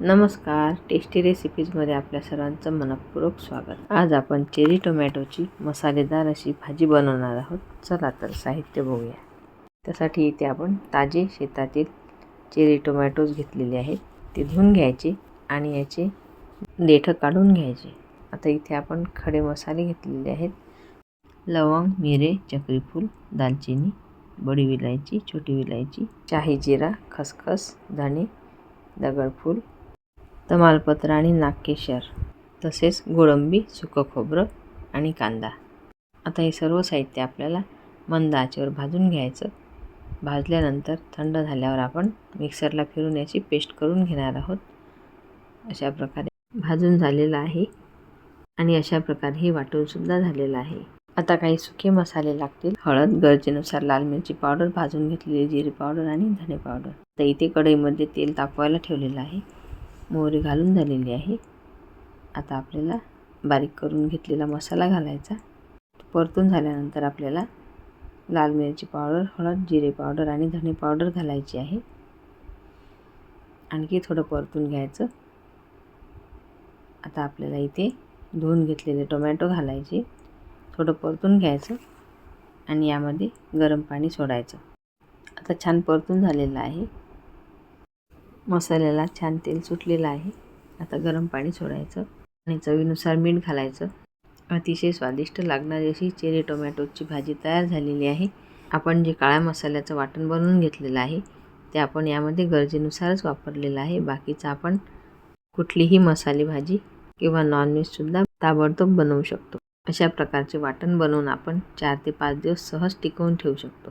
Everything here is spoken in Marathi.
नमस्कार टेस्टी रेसिपीजमध्ये आपल्या सर्वांचं मनपूर्वक स्वागत. आज आपण चेरी टोमॅटोची मसालेदार अशी भाजी बनवणार आहोत. चला तर साहित्य बघूया. त्यासाठी इथे आपण ताजे शेतातील चेरी टोमॅटोज घेतलेले आहेत. ते धुवून घ्यायचे आणि याचे देठं काढून घ्यायचे. आता इथे आपण खडे मसाले घेतलेले आहेत. लवंग मिरे चक्रीफूल दालचिनी बडी विलायची छोटी विलायची शाही जिरा खसखस धणे दगडफूल तमालपत्र आणि नागकेशर तसेच गोळंबी सुकं खोबरं आणि कांदा. आता हे सर्व साहित्य आपल्याला मंद आचेवर भाजून घ्यायचं. भाजल्यानंतर थंड झाल्यावर आपण मिक्सरला फिरून याची पेस्ट करून घेणार आहोत. अशा प्रकारे भाजून झालेलं आहे आणि अशा प्रकारे हे वाटूनसुद्धा झालेलं आहे. आता काही सुके मसाले लागतील. हळद गरजेनुसार लाल मिरची पावडर भाजून घेतलेली जिरे पावडर आणि धने पावडर. तर इथे कढईमध्ये तेल तापवायला ठेवलेलं आहे. मोहरी घालून झालेली आहे. आता आपल्याला बारीक करून घेतलेला मसाला घालायचा. परतून झाल्यानंतर आपल्याला लाल मिरची पावडर हळद जिरे पावडर आणि धणे पावडर घालायची आहे. आणखी थोडं परतून घ्यायचं. आता आपल्याला इथे धुवून घेतलेले टोमॅटो घालायचे. थोडं परतून घ्यायचं आणि यामध्ये गरम पाणी सोडायचं. आता छान परतून झालेलं आहे. मसाल्याला छान तेल सुटलेलं आहे. आता गरम पाणी सोडायचं आणि चवीनुसार मीठ घालायचं. अतिशय स्वादिष्ट लागणारी अशी चेरी टोमॅटोची भाजी तयार झालेली आहे. आपण जे काळ्या मसाल्याचं वाटण बनवून घेतलेलं आहे ते आपण यामध्ये गरजेनुसारच वापरलेलं आहे. बाकीचं आपण कुठलीही मसाले भाजी किंवा नॉनव्हेजसुद्धा ताबडतोब बनवू शकतो. अशा प्रकारचे वाटण बनवून आपण चार ते पाच दिवस सहज टिकवून ठेवू शकतो.